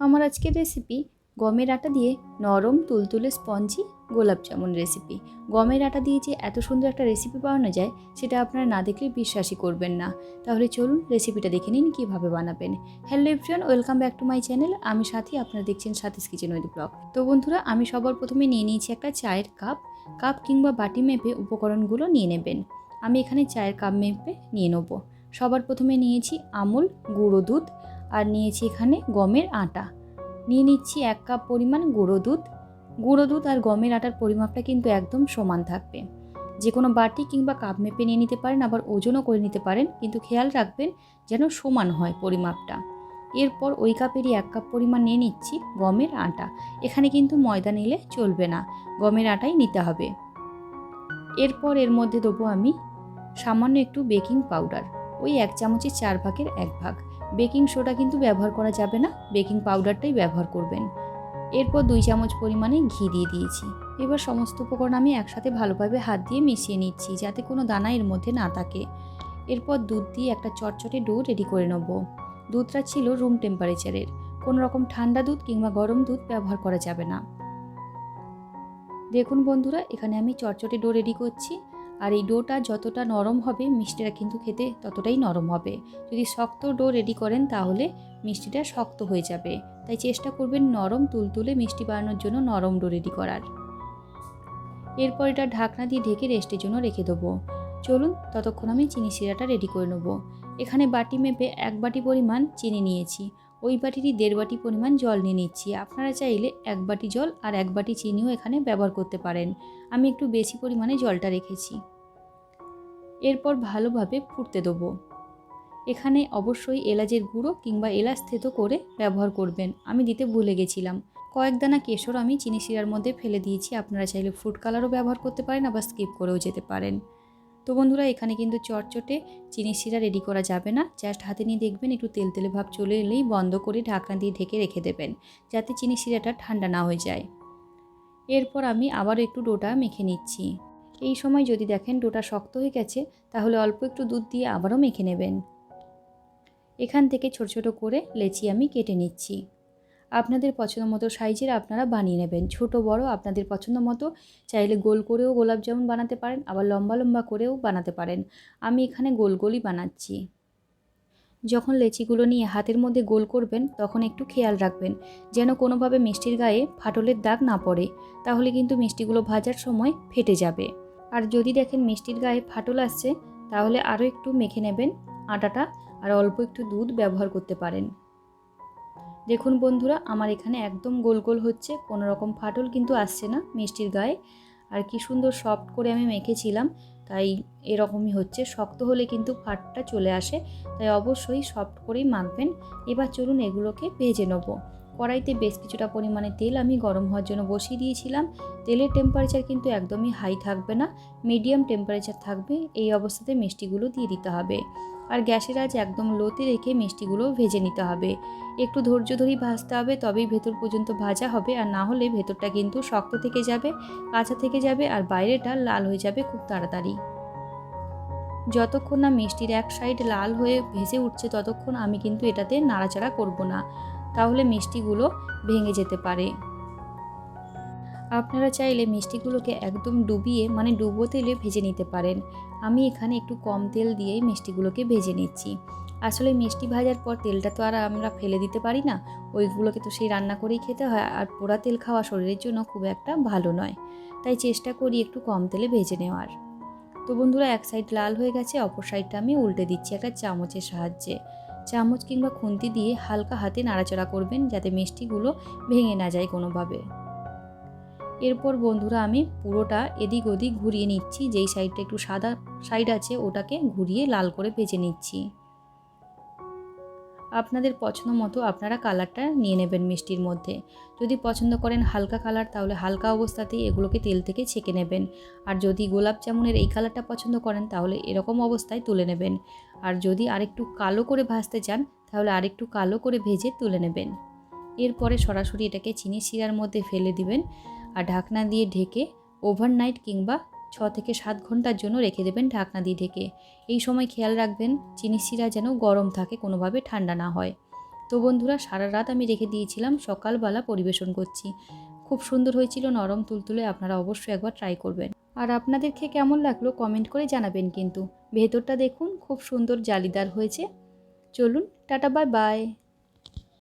আমার আজকের রেসিপি গমের আটা দিয়ে নরম তুলতুলে স্পঞ্জি, গোলাপ জামুন রেসিপি গমের আটা দিয়ে যে এত সুন্দর একটা রেসিপি বানানো যায়, সেটা আপনারা না দেখলে বিশ্বাসই করবেন না। তাহলে চলুন রেসিপিটা দেখে নিন, কীভাবে বানাবেন। Hello everyone welcome back to my channel আমি সাথী, আপনারা দেখছেন সাথীস কিচেন উইথ ব্লগ তো বন্ধুরা, আমি সবার প্রথমে নিয়ে নিয়েছি একটা চায়ের কাপ কাপ কিংবা বাটি মেপে উপকরণগুলো নিয়ে নেবেন। আমি এখানে চায়ের কাপ মেপে নিয়ে নেব। সবার প্রথমে নিয়েছি আমুল, গুঁড়ো দুধ। আর নিয়েছি এখানে গমের আটা। নিয়ে নিচ্ছি এক কাপ পরিমাণ গুঁড়ো দুধ। গুঁড়ো দুধ আর গমের আটার পরিমাপটা কিন্তু একদম সমান থাকবে। যে কোনো বাটি কিংবা কাপ মেপে নিয়ে নিতে পারেন, আবার ওজনও করে নিতে পারেন, কিন্তু খেয়াল রাখবেন যেন সমান হয় পরিমাপটা। এরপর ওই কাপেরই এক কাপ পরিমাণ নিয়ে নিচ্ছি গমের আটা। এখানে কিন্তু ময়দা নিলে চলবে না, গমের আটাই নিতে হবে। এরপর এর মধ্যে দেবো আমি সামান্য একটু বেকিং পাউডার, ওই এক চামচের চার ভাগের এক ভাগ। বেকিং সোডা কিন্তু ব্যবহার করা যাবে না, বেকিং পাউডারটাই ব্যবহার করবেন। এরপর দুই চামচ পরিমাণে ঘি দিয়ে দিয়েছি। এবার সমস্ত উপকরণ আমি একসাথে ভালোভাবে হাত দিয়ে মিশিয়ে নিচ্ছি, যাতে কোনো দানা এর মধ্যে না থাকে। এরপর দুধ দিয়ে একটা চটচটে ডো রেডি করে নেব। দুধটা ছিল রুম টেম্পারেচারের কোনো রকম ঠান্ডা দুধ কিংবা গরম দুধ ব্যবহার করা যাবে না। দেখুন বন্ধুরা, এখানে আমি চটচটে ডো রেডি করছি। আর এই ডোটা যতটা নরম হবে, মিষ্টিটা কিন্তু খেতে ততটাই নরম হবে। যদি শক্ত ডো রেডি করেন, তাহলে মিষ্টিটা শক্ত হয়ে যাবে। তাই চেষ্টা করবেন নরম তুলতুলে মিষ্টি বানানোর জন্য নরম ডো রেডি করার। এরপর এটা ঢাকনা দিয়ে ঢেকে রেস্টের জন্য রেখে দেবো। চলুন, ততক্ষণ আমি চিনি শিরাটা রেডি করে নেব। এখানে বাটি মেপে এক বাটি পরিমাণ চিনি নিয়েছি। ওই বাটিরই দেড় বাটি পরিমাণ জল নিয়ে নিচ্ছি। আপনারা চাইলে এক বাটি জল আর এক বাটি চিনিও এখানে ব্যবহার করতে পারেন। আমি একটু বেশি পরিমাণে জলটা রেখেছি। এরপর ভালোভাবে ফুটতে দেবো। এখানে অবশ্যই এলাচের গুঁড়ো কিংবা এলাচ থেতো করে ব্যবহার করবেন। আমি দিতে ভুলে গেছিলাম। কয়েক দানা কেশর আমি চিনি শিরার মধ্যে ফেলে দিয়েছি। আপনারা চাইলে ফুড কালারও ব্যবহার করতে পারেন আবার স্কিপ করেও যেতে পারেন। তো বন্ধুরা, এখানে কিন্তু চটচটে চিনি শিরা রেডি করা যাবে না। জাস্ট হাতে নিয়ে দেখবেন, একটু তেল তেলে ভাব চলে এলেই বন্ধ করে ঢাকনা দিয়ে ঢেকে রেখে দেবেন, যাতে চিনি শিরাটা ঠান্ডা না হয়ে যায়। এরপর আমি আবারও একটু ডোটা মেখে নিচ্ছি। এই সময় যদি দেখেন ডোটা শক্ত হয়ে গেছে, তাহলে অল্প একটু দুধ দিয়ে আবারও মেখে নেবেন। এখান থেকে ছোট ছোট করে লেচি আমি কেটে নিচ্ছি। আপনাদের পছন্দ মতো সাইজের আপনারা বানিয়ে নেবেন। ছোট, বড় আপনাদের পছন্দ মতো চাইলে গোল করেও গোলাপ জামুন বানাতে পারেন, আবার লম্বা লম্বা করেও বানাতে পারেন। আমি এখানে গোল গোলই বানাচ্ছি। যখন লেচিগুলো নিয়ে হাতের মধ্যে গোল করবেন, তখন একটু খেয়াল রাখবেন যেন কোনোভাবে মিষ্টির গায়ে ফাটলের দাগ না পড়ে, তাহলে কিন্তু মিষ্টিগুলো ভাজার সময় ফেটে যাবে। আর যদি দেখেন মিষ্টির গায়ে ফাটল আসছে, তাহলে আরও একটু মেখে নেবেন আটাটা, আর অল্প একটু দুধ ব্যবহার করতে পারেন। দেখুন বন্ধুরা, আমার এখানে একদম গোল গোল হচ্ছে, কোনো রকম ফাটল কিন্তু আসছে না মিষ্টির গায়ে। আর কি সুন্দর সফট করে আমি মেখেছিলাম, তাই এরকমই হচ্ছে। শক্ত হলে কিন্তু ফাটটা চলে আসে, তাই অবশ্যই সফট করেই মাখবেন। এবার চলুন এগুলোকে ভেজে নেব। কড়াইতে বেশ কিছুটা পরিমাণে তেল আমি গরম হওয়ার জন্য বসিয়ে দিয়েছিলাম। তেলের টেম্পারেচার কিন্তু একদমই হাই থাকবে না মিডিয়াম টেম্পারেচার থাকবে, এই অবস্থাতে মিষ্টিগুলো দিয়ে দিতে হবে। আর গ্যাসের আজ একদম লোতে রেখে মিষ্টিগুলো ভেজে নিতে হবে। একটু ধৈর্য ধরেই ভাজতে হবে, তবেই ভেতর পর্যন্ত ভাজা হবে। আর না হলে ভেতরটা কিন্তু শক্ত থেকে যাবে, কাঁচা থেকে যাবে আর বাইরেটা লাল হয়ে যাবে খুব তাড়াতাড়ি। যতক্ষণ না মিষ্টির এক সাইড লাল হয়ে ভেসে উঠছে, ততক্ষণ আমি কিন্তু এটাতে নাড়াচাড়া করব না। তাহলে মিষ্টিগুলো ভেঙে যেতে পারে। আপনারা চাইলে মিষ্টিগুলোকে একদম ডুবিয়ে মানে ডুবো তেলে ভেজে নিতে পারেন। আমি এখানে একটু কম তেল দিয়েই মিষ্টিগুলোকে ভেজে নিচ্ছি। আসলে মিষ্টি ভাজার পর তেলটা তো আর আমরা ফেলে দিতে পারি না। ওইগুলোকে তো সেই রান্না করেই খেতে হয়, আর পোড়া তেল খাওয়া শরীরের জন্য খুব একটা ভালো নয়। তাই চেষ্টা করি একটু কম তেলে ভেজে নেওয়ার। তো বন্ধুরা, এক সাইড লাল হয়ে গেছে, অপর সাইডটা আমি উল্টে দিচ্ছি একটা চামচের সাহায্যে। চামচ কিংবা খুন্তি দিয়ে হালকা হাতে নাড়াচাড়া করবেন যাতে মিষ্টিগুলো ভেঙে না যায় কোনোভাবে। এরপর বন্ধুরা আমি পুরোটা এদিক ওদিক ঘুরিয়ে নিচ্ছি, যেই সাইডটা একটু সাদা সাইড আছে ওটাকে ঘুরিয়ে লাল করে ভেজে নিচ্ছি। আপনাদের পছন্দ মতো আপনারা কালারটা নিয়ে নেবেন মিষ্টির মধ্যে। যদি পছন্দ করেন হালকা কালার, তাহলে হালকা অবস্থাতেই এগুলোকে তেল থেকে ছেঁকে নেবেন। আর যদি গোলাপ জামুনের এই কালারটা পছন্দ করেন, তাহলে এরকম অবস্থায় তুলে নেবেন। আর যদি আরেকটু কালো করে ভাজতে চান, তাহলে আরেকটু কালো করে ভেজে তুলে নেবেন। এরপরে সরাসরি এটাকে চিনি শিরার মধ্যে ফেলে দিবেন। আর ঢাকনা দিয়ে ঢেকে ওভারনাইট কিংবা ছ থেকে সাত ঘণ্টার জন্য রেখে দেবেন ঢাকনা দিয়ে ঢেকে। এই সময় খেয়াল রাখবেন, চিনি শিরা যেন গরম থাকে, কোনোভাবে ঠান্ডা না হয়। তো বন্ধুরা, সারা রাত আমি রেখে দিয়েছিলাম, সকালবেলা পরিবেশন করছি। খুব সুন্দর হয়েছিল নরম তুলতুলে, আপনারা অবশ্যই একবার ট্রাই করবেন। আর আপনাদের খেয়ে কেমন লাগল কমেন্ট করে জানাবেন কিন্তু। ভেতরটা দেখুন, খুব সুন্দর জালিদার হয়েছে। চলুন, টাটা বাই বাই